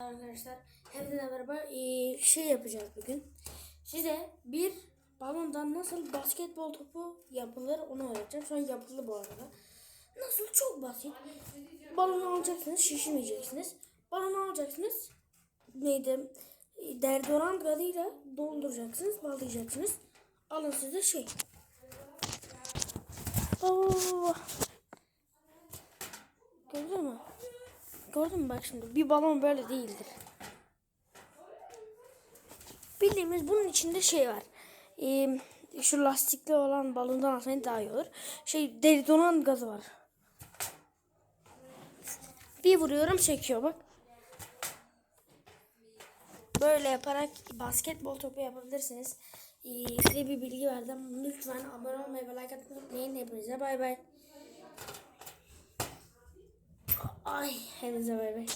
Arkadaşlar hepinize merhaba. Ee, şey yapacağız bugün. Size bir balondan nasıl basketbol topu yapılır onu öğreteceğim. Şu an yapıldı bu arada. Nasıl? Çok basit. Balonu alacaksınız, şişirmeyeceksiniz. Balonu alacaksınız. Neydi? Deodorant gazıyla dolduracaksınız, bağlayacaksınız. Alın size şey. Oo. Gördün mü? Gördün mü bak şimdi bir balon böyle değildir. Bildiğimiz bunun içinde şey var. Ee, şu lastikli olan balondan alsanız daha iyi olur. Şey deri donan gazı var. Bir vuruyorum çekiyor bak. Böyle yaparak basketbol topu yapabilirsiniz. Ee, size bir bilgi verdim. Lütfen abone olmayı ve like atmayı unutmayın. Hepinize bay bay. 哎还得在外边